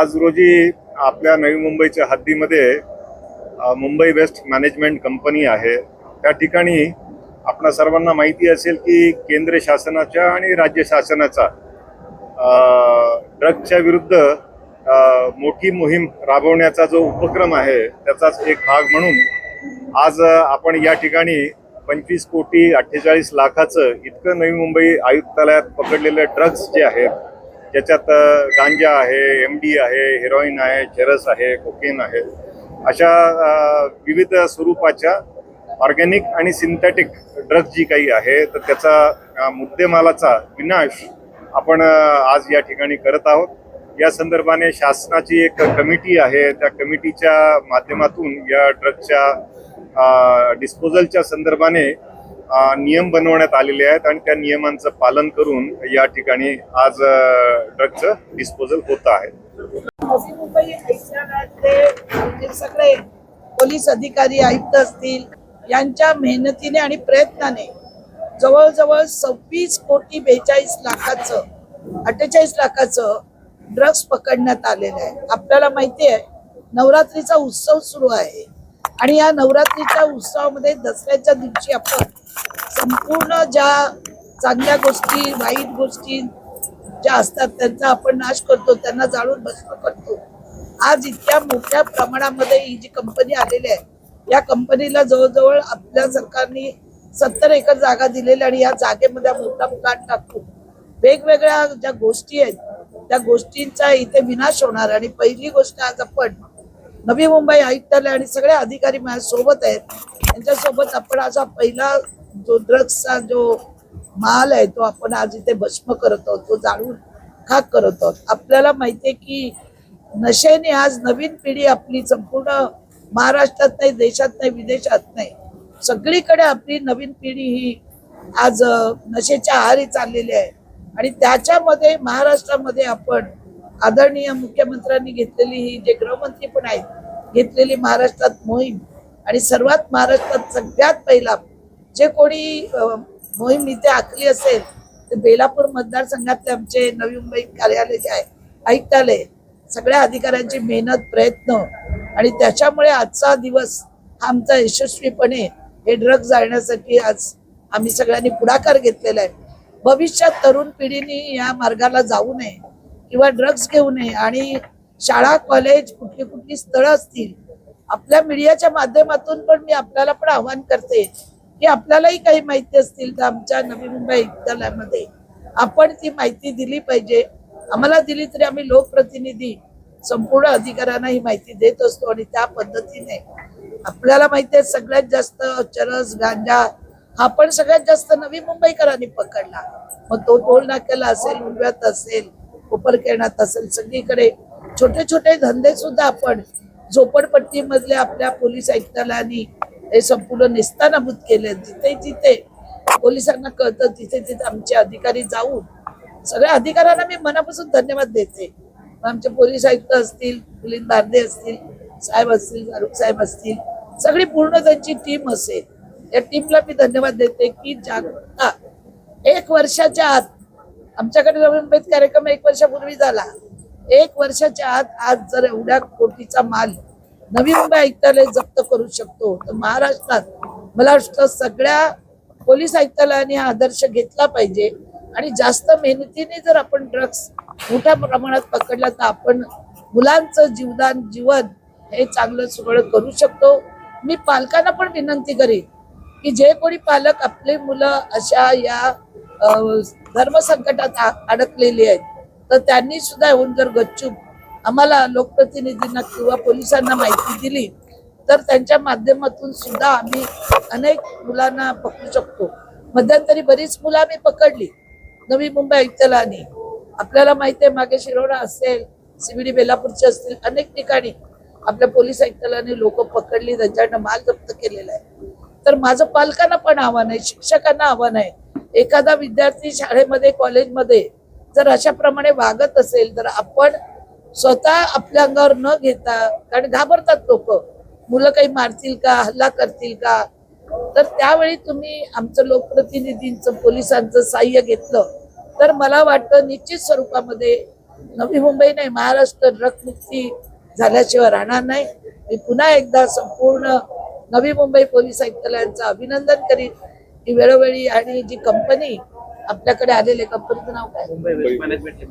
आज रोजी आपल्या नवी मुंबईच्या हद्दीमध्ये मुंबई वेस्ट मॅनेजमेंट कंपनी आहे. त्या ठिकाणी आपणा सर्वांना माहिती असेल की केंद्र शासनाच्या आणि राज्य शासनाचा ड्रग्सच्या ड्रगच्या विरुद्ध मोठी मोहीम राबवण्याचा जो उपक्रम आहे त्याचाच एक भाग म्हणून आज आपण या ठिकाणी पंचवीस कोटी अठ्ठेचाळीस लाखाचं इतकं नवी मुंबई आयुक्तालयात पकडलेलं ड्रग्स जे आहेत ज्याच्यात गांजा आहे एम डी आहे हेरोईन आहे चेरस आहे कोकेन आहे अशा विविध स्वरूपाच्या ऑर्गॅनिक आणि सिंथेटिक ड्रग्ज जी काही आहे तर त्याचा मुद्देमालाचा विनाश आपण आज या ठिकाणी करत आहोत. या संदर्भाने शासनाची एक कमिटी आहे त्या कमिटीच्या माध्यमातून या ड्रगच्या डिस्पोजलच्या संदर्भाने नियम बनवण्यात आलेले आहेत आणि त्या नियमांचं पालन करून या ठिकाणी आज ड्रगचं डिस्पोजल होत आहे. म्हणजे सगळे पोलीस अधिकारी आयुक्त असतील यांच्या मेहनतीने आणि प्रयत्नाने जवळजवळ सव्वीस कोटी बेचाळीस लाखाचं अठ्ठेचाळीस लाखाचं ड्रग्स पकडण्यात आलेलं आहे. आपल्याला माहिती आहे नवरात्रीचा उत्सव सुरू आहे. आणि या नवरात्रीच्या उत्सवामध्ये दसऱ्याच्या दिवशी आपण संपूर्ण ज्या चांगल्या गोष्टी वाईट गोष्टी ज्या असतात त्यांचा आपण नाश करतो त्यांना जाळून भस्म करतो. आज इतक्या मोठ्या प्रमाणामध्ये ही जी कंपनी आलेली आहे या कंपनीला जवळजवळ आपल्या सरकारने सत्तर एकर जागा दिलेली आणि या जागेमध्ये मोठा प्लांट टाकतो. वेगवेगळ्या ज्या गोष्टी आहेत त्या गोष्टींचा इथे विनाश होणार. आणि पहिली गोष्ट आज आपण नवी मुंबई आयुक्तालय आणि सगळे अधिकारी माझ्या सोबत आहेत. त्यांच्यासोबत आपण आज हा पहिला जो ड्रग्सचा जो माल आहे तो आपण आज इथे भस्म करत आहोत तो जाळून खाक करत आहोत. आपल्याला माहितीये की नशेने आज नवीन पिढी आपली संपूर्ण महाराष्ट्रात नाही देशात नाही विदेशात नाही. सगळीकडे आपली नवीन पिढी ही आज नशेच्या आहारी चाललेली आहे. आणि त्याच्यामध्ये महाराष्ट्रामध्ये आपण आदरणीय मुख्यमंत्र्यांनी घेतलेली ही जे गृहमंत्री पण आहेत घेतलेली महाराष्ट्रात मोहीम. आणि सर्वात महाराष्ट्रात सगळ्यात पहिला जे कोणी मोहीम इथे आखली असेल ते बेलापूर मतदारसंघातले आमचे नवी मुंबई कार्यालय जे आहे आयुक्तालय सगळ्या अधिकाऱ्यांची मेहनत प्रयत्न आणि त्याच्यामुळे आजचा दिवस हा आमचा यशस्वीपणे हे ड्रग जाळण्यासाठी आज आम्ही सगळ्यांनी पुढाकार घेतलेला आहे. भविष्यात तरुण पिढीने या मार्गाला जाऊ नये किंवा ड्रग्ज घेऊ नये आणि शाळा कॉलेज कुठली कुठली स्थळं असतील आपल्या मीडियाच्या माध्यमातून पण मी आपल्याला पण आव्हान करते की आपल्यालाही काही माहिती असतील तर आमच्या नवी मुंबई आयुक्तालयामध्ये आपण ती माहिती दिली पाहिजे. आम्हाला दिली तरी आम्ही लोकप्रतिनिधी संपूर्ण अधिकाऱ्यांना ही माहिती देत असतो आणि त्या पद्धतीने आपल्याला माहिती आहे सगळ्यात जास्त चरस गांजा हा पण सगळ्यात जास्त नवी मुंबईकरांनी पकडला. मग तो टोल नाक्याला असेल उडव्यात असेल कोपरखेरणात असेल सगळीकडे छोटे छोटे धंदे सुद्धा आपण झोपडपट्टी आपल्या पोलीस आयुक्तालयाने हे संपूर्ण नेस्तानाभूत केले जिथे जिथे पोलिसांना कळतं तिथे तिथे आमचे अधिकारी जाऊन सगळ्या अधिकाऱ्यांना मी मनापासून धन्यवाद देते. आमचे पोलीस आयुक्त असतील मिलिंद बारदे असतील साहेब असतील फारुख साहेब असतील सगळी पूर्ण त्यांची टीम असेल. या टीमला मी धन्यवाद देते की जागरूकता एक वर्षाच्या आत आमच्याकडे नवीन कार्यक्रम एक वर्षापूर्वी झाला. एक वर्षाच्या आत आज जर एवढ्या कोटीचा माल नवीन आयुक्तालय जप्त करू शकतो. तर महाराष्ट्रात मला वाटतं सगळ्या पोलीस आयुक्तालयाने हा आदर्श घेतला पाहिजे. आणि जास्त मेहनतीने जर आपण ड्रग्स मोठ्या प्रमाणात पकडला तर आपण मुलांचं जीवदान जीवन हे चांगलं सुरळ करू शकतो. मी पालकांना पण विनंती करेन की जे कोणी पालक आपले मुलं अशा या धर्मसंकटात अडकलेली आहेत तर त्यांनी सुद्धा येऊन जर गच्चूप आम्हाला लोकप्रतिनिधींना किंवा पोलिसांना माहिती दिली तर त्यांच्या माध्यमातून सुद्धा आम्ही अनेक मुलांना पकडू शकतो. मध्यंतरी बरीच मुलं आम्ही पकडली. नवी मुंबई आयुक्तालयाने आपल्याला माहिती आहे मागे शिरोडा असेल सीबीडी बेलापूरचे असतील अनेक ठिकाणी आपल्या पोलीस आयुक्तालयाने लोक पकडली त्यांच्याकडनं माल जप्त केलेला आहे. तर माझं पालकांना पण आव्हान आहे शिक्षकांना आव्हान आहे. एखादा विद्यार्थी शाळेमध्ये कॉलेजमध्ये जर अशा प्रमाणे वागत असेल तर आपण स्वतः आपल्या अंगावर न घेता कारण घाबरतात लोक. मुलं काही मारतील का हल्ला करतील का? तर त्यावेळी तुम्ही आमचं लोकप्रतिनिधींचं पोलिसांचं सहाय्य घेतलं. तर मला वाटतं निश्चित स्वरूपामध्ये नवी मुंबई नाही महाराष्ट्र ड्रगमुक्ती झाल्याशिवाय राहणार नाही. मी पुन्हा एकदा संपूर्ण नवी मुंबई पोलीस आयुक्तालयांचं अभिनंदन करीन. की वेळोवेळी आणि जी कंपनी आपल्याकडे आलेली कंपनीचं नाव काय? मुंबई मॅनेजमेंट